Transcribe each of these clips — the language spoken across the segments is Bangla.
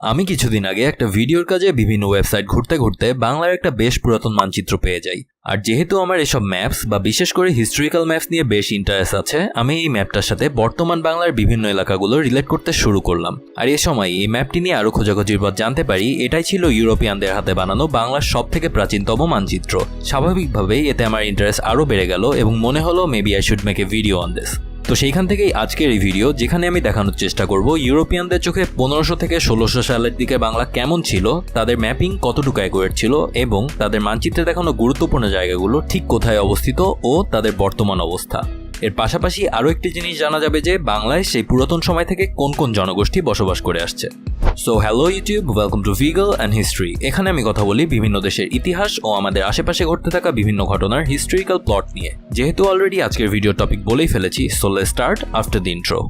আমি কিছুদিন আগে একটা ভিডিওর কাজে বিভিন্ন ওয়েবসাইট ঘুরতে ঘুরতে বাংলার একটা বেশ পুরাতন মানচিত্র পেয়ে যাই। আর যেহেতু আমার এসব ম্যাপস বা বিশেষ করে হিস্টোরিক্যাল ম্যাপস নিয়ে বেশ ইন্টারেস্ট আছে, আমি এই ম্যাপটার সাথে বর্তমান বাংলার বিভিন্ন এলাকাগুলো রিলেট করতে শুরু করলাম। আর এ সময় এই ম্যাপটি নিয়ে আরও খোঁজাখুঁজির পর জানতে পারি, এটাই ছিল ইউরোপিয়ানদের হাতে বানানো বাংলার সব থেকে প্রাচীনতম মানচিত্র। স্বাভাবিকভাবেই এতে আমার ইন্টারেস্ট আরও বেড়ে গেল এবং মনে হলো maybe I should make a video on this তো সেইখান থেকেই আজকের এই ভিডিও যেখানে আমি দেখানোর চেষ্টা করব, ইউরোপিয়ানদের চোখে পনেরোশো থেকে ষোলোশো সালের দিকে বাংলা কেমন ছিল, তাদের ম্যাপিং কতটুকু অ্যাকুরেট ছিল, এবং তাদের মানচিত্রে দেখানো গুরুত্বপূর্ণ জায়গাগুলো ঠিক কোথায় অবস্থিত ও তাদের বর্তমান অবস্থা। এর পাশাপাশি আরও একটি জিনিস জানা যাবে যে বাংলায় সেই পুরাতন সময় থেকে কোন কোন জনগোষ্ঠী বসবাস করে আসছে। So hello YouTube welcome to ভিগল and history এখানে আমি কথা বলি বিভিন্ন দেশের ইতিহাস ও আমাদের আশেপাশে ঘটতে থাকা বিভিন্ন ঘটনার হিস্টোরিক্যাল প্লট নিয়ে। যেহেতু অলরেডি আজকের ভিডিও টপিক বলেই ফেলেছি so let's start after the intro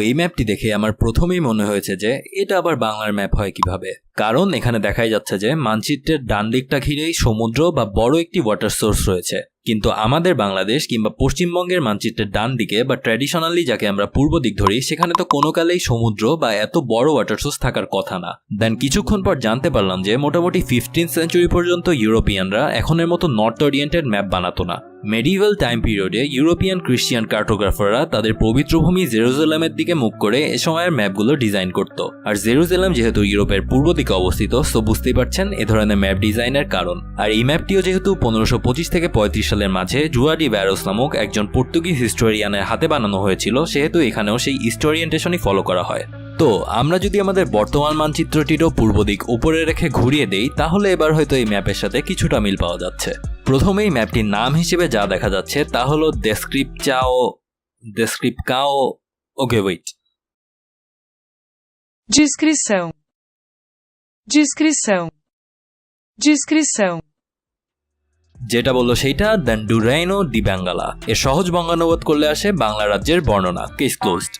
এই ম্যাপটি দেখে আমার প্রথমেই মনে হয়েছে যে এটা আবার বাংলার ম্যাপ হয় কীভাবে। কারণ এখানে দেখাই যাচ্ছে যে মানচিত্রের ডান দিকটা ঘিরেই সমুদ্র বা বড় একটি ওয়াটার সোর্স রয়েছে। কিন্তু আমাদের বাংলাদেশ কিংবা পশ্চিমবঙ্গের মানচিত্রের ডান দিকে বা ট্র্যাডিশনালি যাকে আমরা পূর্ব দিক ধরি, সেখানে তো কোনো কালেই সমুদ্র বা এত বড় ওয়াটার সোর্স থাকার কথা না। দেন কিছুক্ষণ পর জানতে পারলাম যে মোটামুটি ফিফটিন সেঞ্চুরি পর্যন্ত ইউরোপিয়ানরা এখনের মতো নর্থ ওরিয়েন্টেড ম্যাপ বানাতো না। মেডিভেল টাইম পিরিয়ডে ইউরোপিয়ান ক্রিশ্চিয়ান কার্টোগ্রাফাররা তাদের পবিত্র ভূমি জেরুজালেমের দিকে মুখ করে এ সময়ের ম্যাপগুলো ডিজাইন করত। আর জেরুজালেম যেহেতু ইউরোপের পূর্ব দিকে অবস্থিত, সো বুঝতেই পারছেন এ ধরনের ম্যাপ ডিজাইনের কারণ। আর এই ম্যাপটিও যেহেতু পনেরোশো পঁচিশ থেকে পঁয়ত্রিশ সালের মাঝে জুয়াডি ব্যারোস নামক একজন পর্তুগিজ হিস্টোরিয়ানের হাতে বানানো হয়েছিল, সেহেতু এখানেও সেই হিস্টোরিয়েন্টেশনই ফলো করা হয়। তো আমরা যদি আমাদের বর্তমান মানচিত্রটিরও পূর্ব দিক উপরে রেখে ঘুরিয়ে দেই, তাহলে এবার হয়তো এই ম্যাপের সাথে কিছুটা মিল পাওয়া যাচ্ছে। প্রথমেই ম্যাপটির নাম হিসেবে যা দেখা যাচ্ছে তা হলো ডেসক্রিপ চাও ডেসক্রিপ কাও okay wait Descrição. Descrição. Descrição. যেটা বলল সেইটা দেন ডুরাইনো ডি বাঙ্গালা এর সহজ বঙ্গানুবাদ করলে আসে বাংলা রাজ্যের বর্ণনা কেস ক্লোজড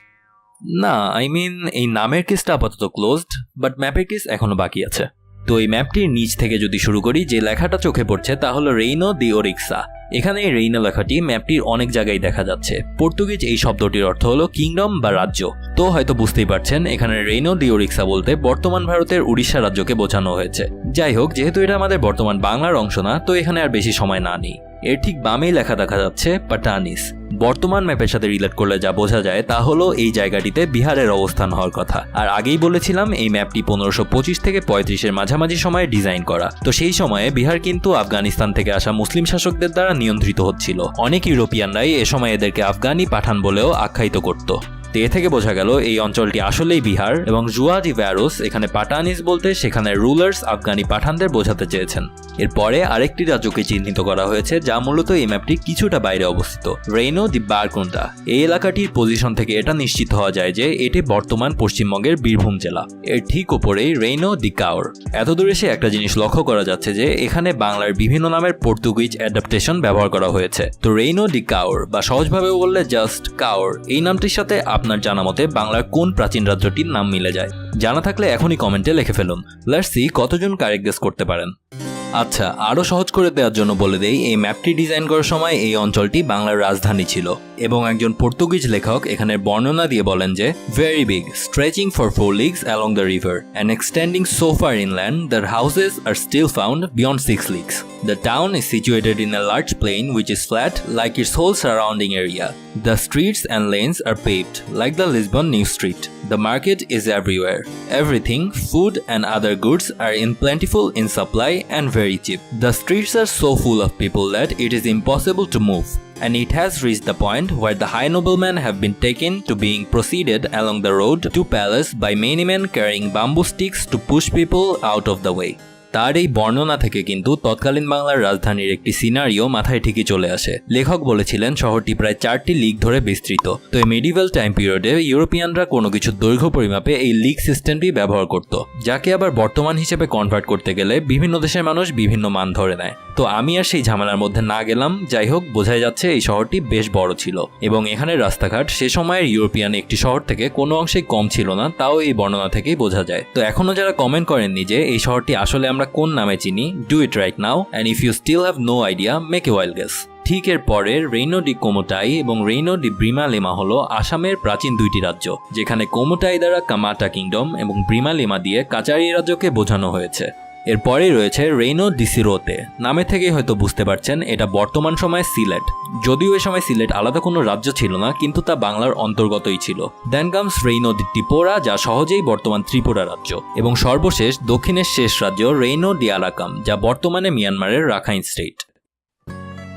না আই মিন এই নামের কেসটা আপাতত ক্লোজড বাট ম্যাপের কেস এখনও বাকি আছে তো এই ম্যাপটির নিচ থেকে যদি শুরু করি, যে লেখাটা চোখে পড়ছে, তা হলো রেইনো দি ওরিক্সা এখানে এই রেইনো লেখাটি ম্যাপটির অনেক জায়গায় দেখা যাচ্ছে। পর্তুগিজ এই শব্দটির অর্থ হলো কিংডম বা রাজ্য। তো হয়তো বুঝতেই পারছেন, এখানে রেইনো দি ওরিক্সা বলতে বর্তমান ভারতের উড়িষ্যা রাজ্যকে বোঝানো হয়েছে। যাই হোক, যেহেতু এটা আমাদের বর্তমান বাংলার অংশ না, তো এখানে আর বেশি সময় না নেই। এর ঠিক বামেই লেখা দেখা যাচ্ছে পাটানিস বর্তমান ম্যাপের সাথে রিলেট করলে যা বোঝা যায় তা হলো এই জায়গাটিতে বিহারের অবস্থান হওয়ার কথা। আর আগেই বলেছিলাম, এই ম্যাপটি পনেরোশো পঁচিশ থেকে পঁয়ত্রিশের মাঝামাঝি সময়ে ডিজাইন করা। তো সেই সময়ে বিহার কিন্তু আফগানিস্তান থেকে আসা মুসলিম শাসকদের দ্বারা নিয়ন্ত্রিত হচ্ছিল। অনেক ইউরোপিয়ানরাই এ সময় এদেরকে আফগানি পাঠান বলেও আখ্যায়িত করত। তো থেকে বোঝা গেল এই অঞ্চলটি আসলেই বিহার এবং জুয়াদি ভ্যারোস এখানে পাঠানিস বলতে সেখানে রুলার্স আফগানি পাঠানদের বোঝাতে চেয়েছেন। এরপরে আরেকটি রাজ্যকে চিহ্নিত করা হয়েছে, যা মূলত এই ম্যাপটি কিছুটা বাইরে অবস্থিত। রেইনো দি বারকুন্ডা। এই এলাকাটির পজিশন থেকে এটা নিশ্চিত হওয়া যায় যে এটি বর্তমান পশ্চিমবঙ্গের বীরভূম জেলা। এর ঠিক ওপরেই রেইনো দি কাওর। এত দূরে সে একটা জিনিস লক্ষ্য করা যাচ্ছে যে এখানে বাংলার বিভিন্ন নামের পর্তুগিজ অ্যাডাপ্টেশন ব্যবহার করা হয়েছে। তো রেইনো দি কাওর, বা সহজভাবে বললে জাস্ট কাওর, এই নামটির সাথে আপনার জানা মতে বাংলার কোন প্রাচীন রাজ্যটির নাম মিলে যায়? জানা থাকলে এখনই কমেন্টে লিখে ফেলুন। লেটস সি কতজন কারেক্ট গেস করতে পারেন। আচ্ছা আরও সহজ করে দেওয়ার জন্য বলে দেই, এই ম্যাপটি ডিজাইন করার সময় এই অঞ্চলটি বাংলার রাজধানী ছিল এবং একজন পর্তুগিজ লেখক এখানে বর্ণনা দিয়ে বলেন যে very big stretching for four leagues along the river and extending so far inland there houses are still found beyond six leagues The town is situated in a large plain which is flat, like its whole surrounding area. The streets and lanes are paved, like the Lisbon new Street. The market is everywhere. Everything, food and other goods are in plentiful in supply and very cheap. The streets are so full of people that it is impossible to move. And it has reached the point where the high noblemen have been taken to being proceeded along the road to palace by many men carrying bamboo sticks to push people out of the way. তার এই বর্ণনা থেকে কিন্তু তৎকালীন বাংলার রাজধানীর একটি সিনারিও মাথায় ঠিকই চলে আসে। লেখক বলেছিলেন, শহরটি প্রায় চারটি লিগ ধরে বিস্তৃত। তো এই মেডিভেল টাইম পিরিয়ডে ইউরোপিয়ানরা কোনো কিছু দৈর্ঘ্য পরিমাপে এই লিগ সিস্টেমটি ব্যবহার করত, যাকে আবার বর্তমান হিসেবে কনভার্ট করতে গেলে বিভিন্ন দেশের মানুষ বিভিন্ন মান ধরে নেয়। তো আমি আর সেই ঝামেলার মধ্যে না গেলাম। যাই হোক, বোঝাই যাচ্ছে এই শহরটি বেশ বড় ছিল এবং এখানের রাস্তাঘাট সে সময়ের ইউরোপিয়ান একটি শহর থেকে কোনো অংশেই কম ছিল না, তাও এই বর্ণনা থেকেই বোঝা যায়। তো এখনও যারা কমেন্ট করেননি যে এই শহরটি আসলে আমরা কোন নামে চিনি do it right now and if you still have no idea make a wild guess ঠিক এর পরে রেইনো ডি কোমোটাই এবং রেইনো ডি ব্রিমালেমা হল আসামের প্রাচীন দুইটি রাজ্য, যেখানে কোমোটাই দ্বারা কামাটা কিংডম এবং ব্রিমালেমা দিয়ে কাচারি রাজ্যকে বোঝানো হয়েছে। এরপরেই রয়েছে রেইনো ডিসিরোতে। নামে থেকেই হয়তো বুঝতে পারছেন, এটা বর্তমান সময়ে সিলেট। যদিও এ সময় সিলেট আলাদা কোনো রাজ্য ছিল না, কিন্তু তা বাংলার অন্তর্গতই ছিল। দেন কামস রেইনো দি ত্রিপুরা, যা সহজেই বর্তমান ত্রিপুরা রাজ্য। এবং সর্বশেষ, দক্ষিণের শেষ রাজ্য রেইনো ডিয়ালাকাম যা বর্তমানে মিয়ানমারের রাখাইন স্টেট।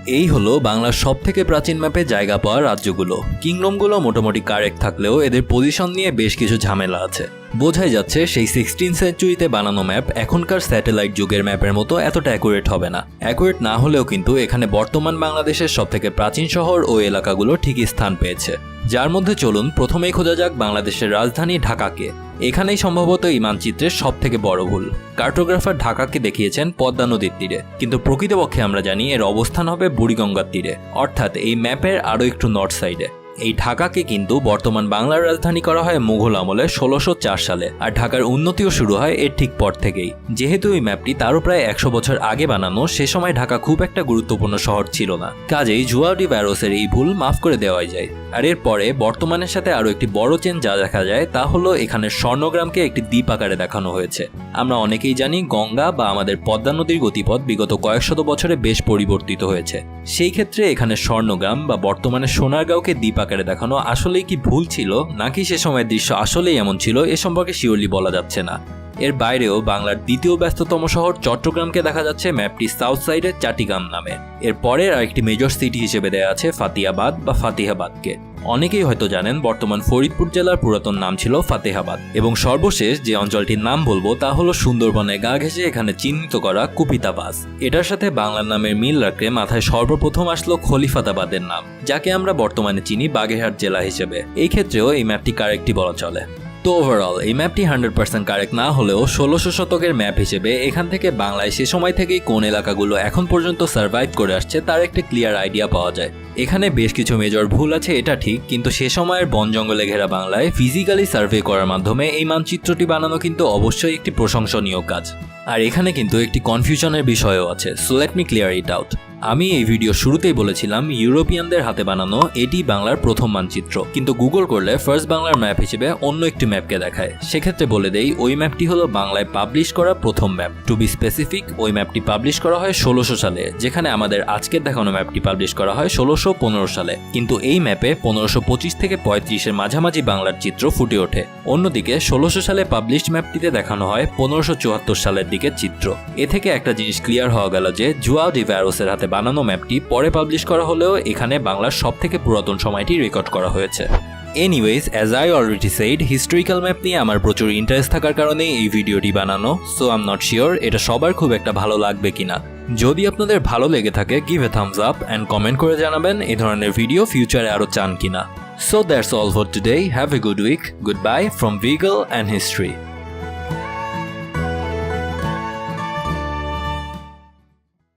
এই হলো বাংলার সব থেকে প্রাচীন ম্যাপে জায়গা পাওয়া রাজ্যগুলো। কিংডমগুলো মোটামুটি কারেক্ট থাকলেও এদের পজিশন নিয়ে বেশ কিছু ঝামেলা আছে। বোঝাই যাচ্ছে সেই সিক্সটিন সেঞ্চুরিতে বানানো ম্যাপ এখনকার স্যাটেলাইট যুগের ম্যাপের মতো এতটা অ্যাকুরেট হবে না। অ্যাকুরেট না হলেও কিন্তু এখানে বর্তমান বাংলাদেশের সব থেকে প্রাচীন শহর ও এলাকাগুলো ঠিকই স্থান পেয়েছে। যার মধ্যে চলুন প্রথমেই খোঁজা যাক বাংলাদেশের রাজধানী ঢাকাকে। এখানেই সম্ভবত এই মানচিত্রের সব থেকে বড় ভুল। কার্টোগ্রাফার ঢাকাকে দেখিয়েছেন পদ্মা নদীর তীরে। কিন্তু প্রকৃতপক্ষে আমরা জানি এর অবস্থান হবে বুড়িগঙ্গার তীরে, অর্থাৎ এই ম্যাপের আরও একটু নর্থ সাইডে। এই ঢাকাকে কিন্তু বর্তমান বাংলার রাজধানী করা হয় মুঘল আমলে ষোলোশো সালে, আর ঢাকার উন্নতিও শুরু হয় এর ঠিক পর থেকেই। যেহেতু এই ম্যাপটি তারও প্রায় একশো বছর আগে বানানো, সে সময় ঢাকা খুব একটা গুরুত্বপূর্ণ শহর ছিল না। কাজেই জুয়াডি ব্যারোসের এই ভুল মাফ করে দেওয়াই যায়। আর এরপরে বর্তমানের সাথে আরও একটি বড় চেন যা দেখা যায়, তা হলো এখানে স্বর্ণগ্রামকে একটি দ্বীপ আকারে দেখানো হয়েছে। আমরা অনেকেই জানি গঙ্গা বা আমাদের পদ্মা নদীর গতিপথ বিগত কয়েকশত বছরে বেশ পরিবর্তিত হয়েছে। সেই ক্ষেত্রে এখানে স্বর্ণগ্রাম বা বর্তমানে সোনারগাঁওকে দ্বীপ আকারে দেখানো আসলেই কি ভুল ছিল? নাকি সে সময় দৃশ্য আসলেই এমন ছিল? এ সম্পর্কে শিওরলি বলা যাচ্ছে না। এর বাইরেও বাংলার দ্বিতীয় ব্যস্ততম শহর চট্টগ্রামকে দেখা যাচ্ছে ম্যাপটি সাউথ সাইডের চাটিগাম নামে। এর পরের আরেকটি মেজর সিটি হিসেবে দেয়া আছে ফাতিয়াবাদ বা ফাতিহাবাদকে। অনেকেই হয়তো জানেন বর্তমান ফরিদপুর জেলার পুরাতন নাম ছিল ফাতেহাবাদ। এবং সর্বশেষ যে অঞ্চলটির নাম বলব তা হলো সুন্দরবনে গা ঘেঁষে এখানে চিহ্নিত করা কুপিতাবাজ এটার সাথে বাংলার নামের মিল রাখলে মাথায় সর্বপ্রথম আসলো খলিফাতাবাদের নাম, যাকে আমরা বর্তমানে চিনি বাগেরহাট জেলা হিসেবে। এই ক্ষেত্রেও এই ম্যাপটি কারেক্টই বলা চলে। তো ওভারঅল এই ম্যাপটি হান্ড্রেড পার্সেন্ট কারেক্ট না হলেও ষোলোশো শতকের ম্যাপ হিসেবে এখান থেকে বাংলায় সে সময় থেকেই কোন এলাকাগুলো এখন পর্যন্ত সার্ভাইভ করে আসছে তার একটা ক্লিয়ার আইডিয়া পাওয়া যায়। এখানে বেশ কিছু মেজর ভুল আছে, এটা ঠিক, কিন্তু সে সময়ের বন জঙ্গলে ঘেরা বাংলায় ফিজিক্যালি সার্ভে করার মাধ্যমে এই মানচিত্রটি বানানো কিন্তু অবশ্যই একটি প্রশংসনীয় কাজ। আর এখানে কিন্তু একটি কনফিউশনের বিষয়ও আছে so let me clear it out আমি এই ভিডিও শুরুতেই বলেছিলাম, ইউরোপিয়ানদের হাতে বানানো এটি বাংলার প্রথম মানচিত্র। কিন্তু গুগল করলে ফার্স্ট বাংলার ম্যাপ হিসেবে অন্য একটি ম্যাপকে দেখায়। সেক্ষেত্রে বলে দেই, ওই ম্যাপটি হলো বাংলায় পাবলিশ করা প্রথম ম্যাপ টু বি স্পেসিফিক ওই ম্যাপটি পাবলিশ করা হয় ষোলোশো সালে, যেখানে আমাদের আজকের দেখানো ম্যাপটি পাবলিশ করা হয় ষোলোশো পনেরো সালে। কিন্তু এই ম্যাপে পনেরোশো পঁচিশ থেকে পঁয়ত্রিশের মাঝামাঝি বাংলার চিত্র ফুটে ওঠে। অন্যদিকে ষোলোশো সালে পাবলিশড ম্যাপটিতে দেখানো হয় পনেরোশো চুয়াত্তর সালের দিকে চিত্র। এ থেকে একটা জিনিস ক্লিয়ার হওয়া গেল যে জুয়াও ডি ভ্যারোসের হাতে বানানো ম্যাপটি পরে পাবলিশ করা হলেও এখানে বাংলার সব থেকে পুরাতন সময়টি রেকর্ড করা হয়েছে। Anyways as I already said historical map নিয়ে আমার প্রচুর ইন্টারেস্ট থাকার কারণে এই ভিডিওটি বানানো সো আম নট শিওর এটা সবার খুব একটা ভালো লাগবে কিনা। যদি আপনাদের ভালো লেগে থাকে give a thumbs up and comment করে জানাবেন এই ধরনের ভিডিও ফিউচারে আরও চান কিনা। So that's all for today have a good week goodbye from ভিগল and history